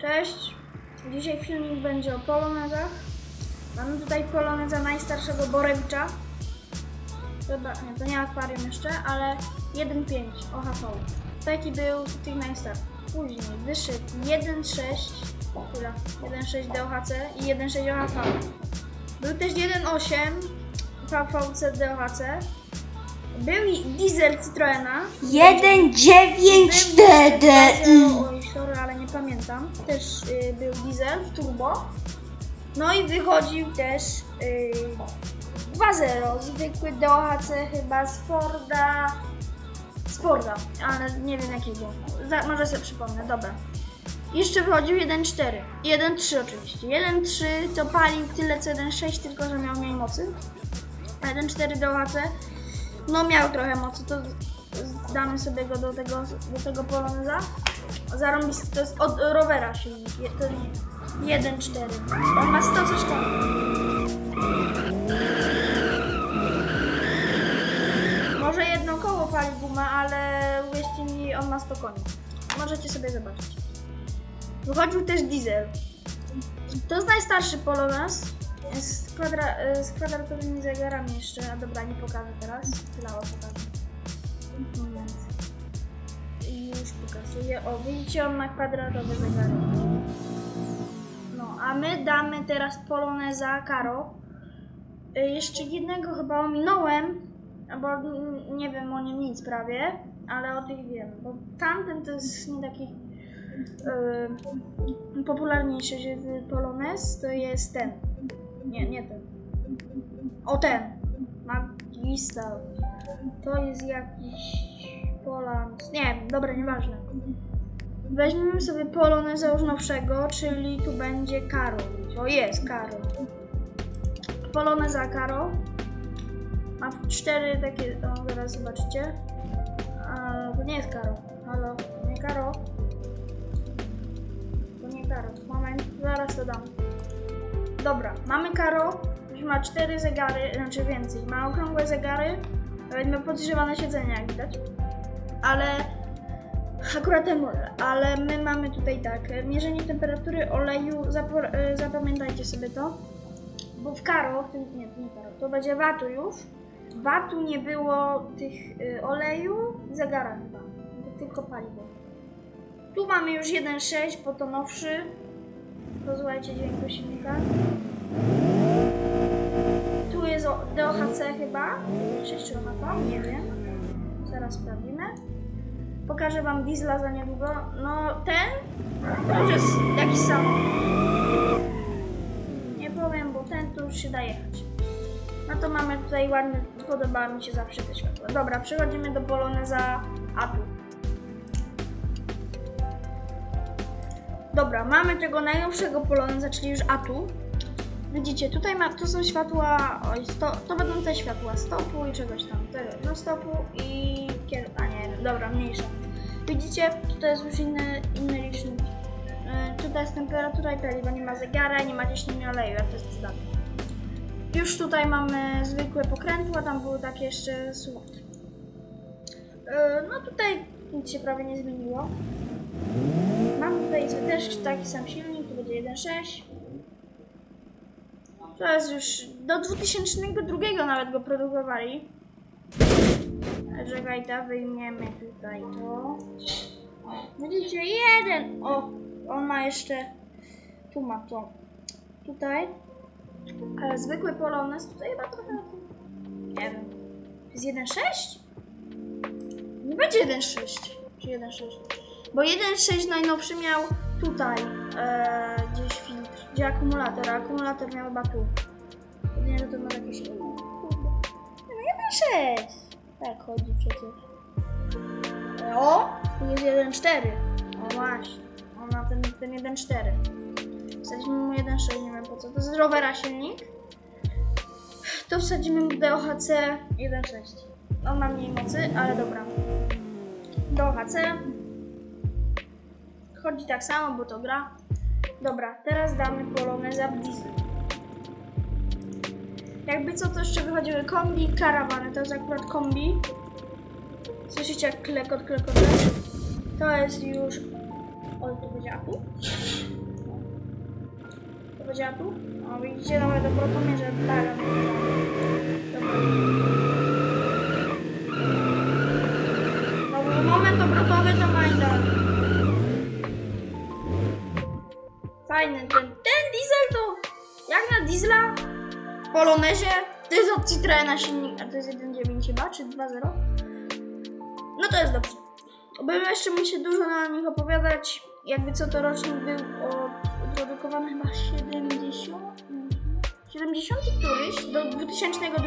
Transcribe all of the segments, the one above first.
Cześć. Dzisiaj filmik będzie o polonezach. Mamy tutaj poloneza najstarszego Borewicza. Chyba, nie, to nie akwarium jeszcze, ale 1.5 OHV. Taki był tych najstarszych. Później wyszedł 1.6 chwila, 1.6 DOHC i 1.6 OHV. Był też 1.8 VVC DOHC. Był i diesel Citroena. 1,9 TDI. Ale nie pamiętam. Też y, był diesel w turbo. No i wychodził też y, 2.0, zwykły DOHC chyba z Forda. Z Forda, ale nie wiem jakiego. Za, może sobie przypomnę, dobra. Jeszcze wychodził 1.4. 1.3 oczywiście. 1.3 to palił tyle co 1.6, tylko że miał mniej mocy. A 1.4 DOHC no miał trochę mocy, to damy sobie go do tego, do tego poloneza. Zarąbisty, to jest od rowera silnik, je- to nie- 1.4. On ma 100 coś tam. Może jedno koło pali gumę, ale uwierzcie mi, on ma 100 koni. Możecie sobie zobaczyć. Wychodził też diesel. To jest najstarszy polonez. Z, kwadra, z kwadratowymi zegarami jeszcze. A dobra, nie pokażę teraz. Chwilało pokażę. Moment. I już pokazuję. O, widzicie, on ma kwadratowe zegary. No, a my damy teraz poloneza Karo. Y, Jeszcze jednego chyba ominąłem, bo nie wiem o nim nic prawie, ale o tych wiem, bo tamten to jest nie taki y, popularniejszy polonez, to jest ten. Nie, nie ten. O ten. Magistal. To jest jakiś Polans. Nie dobra, nieważne. Weźmiemy sobie poloneza już nowszego, czyli tu będzie Karo. O, jest Karo. Poloneza Karo. Ma cztery takie. O, zaraz zobaczycie. A, to nie jest Karo. Halo, to nie Karo. To nie Karo. Moment, zaraz to dam. Dobra, mamy Karo. Już ma cztery zegary, znaczy więcej. Ma okrągłe zegary. Nawet ma podgrzewane siedzenie, jak widać. Ale akurat. Ale my mamy tutaj tak. e, Mierzenie temperatury oleju. E, zapamiętajcie sobie to. Bo w Karo, w tym, nie, nie Karo, to będzie watu już. Watu nie było tych y, oleju zegara chyba. Tylko paliwo. Tu mamy już 1.6, bo to nowszy. Posłuchajcie dźwięku silnika. Tu jest DOHC chyba. 6 czy OHP, nie wiem. Zaraz sprawdzimy. Pokażę wam diesla za niedługo. No ten to już jest jakiś sam. Nie powiem, bo ten to już się da jechać. No to mamy tutaj ładny, podoba mi się zawsze te światła. Dobra, przechodzimy do Poloneza Atu. Dobra, mamy tego najnowszego Poloneza, czyli już Atu. Widzicie, tutaj ma, to są światła, oj, sto, to będą te światła stopu i czegoś tam, tego, no stopu i kier, a nie, dobra, mniejsze. Widzicie, tutaj jest już inny, inny licznik. Yy, tutaj jest temperatura i paliwo, nie ma zegara, nie ma ciśnienia oleju, jak to jest zdane. Już tutaj mamy zwykłe pokrętła, tam były takie jeszcze słup. Yy, no tutaj nic się prawie nie zmieniło. Mam tutaj też taki sam silnik, to będzie 1.6. Jest już do 2002 nawet go produkowali. Czekaj, to wyjmiemy tutaj to. Widzicie, jeden! O, on ma jeszcze... Tu ma to. Tutaj. Ale zwykły Polonez tutaj chyba trochę... Nie wiem. Jest 1.6? Nie będzie 1.6. Czy 1.6? Bo 1.6 najnowszy miał tutaj e, gdzieś gdzie akumulator, a akumulator miał chyba tu. Nie, że to ma jakieś... Nie no 1.6! Tak chodzi przecież. O! Tu jest 1.4. O właśnie. On ma ten, ten 1.4. Wsadzimy mu 1.6, nie wiem po co. To jest rowera silnik. To wsadzimy mu DOHC 1.6. On ma mniej mocy, ale dobra. DOHC. Chodzi tak samo, bo to gra. Dobra, teraz damy poloneza diesel. Jakby co, to jeszcze wychodziły kombi i karawany. To jest akurat kombi. Słyszycie jak klekot, klekot? To jest już O, to powiedziała tu? To powiedziała tu? O, widzicie, nawet do protomierza baran. Dobra. Moment obrotowy to Majda. Fajny ten, ten diesel to jak na diesla w Polonezie. To jest od Citroena silnik, a to jest 1.9 chyba, czy 2.0? No to jest dobrze. Bym jeszcze mi się dużo na nich opowiadać. Jakby co to rocznik był od, produkowany chyba 70. 70 któryś do 2002.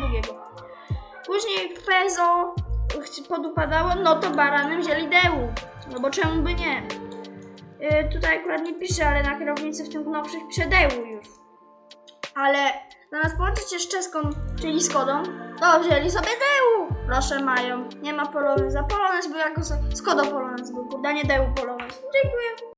Później Fezo ch- podupadało, no to baranem wzięli Deł. No bo czemu by nie? Yy, tutaj akurat nie pisze, ale na kierownicy w tych nowszych pisze Deł już. Ale zamiast połączyć się z czeską, czyli Skodą, to wzięli sobie Deł. Proszę mają. Nie ma Poloneza. Polonez był jako Skoda Polonez był, kurde, a nie Deł Polonez. Dziękuję.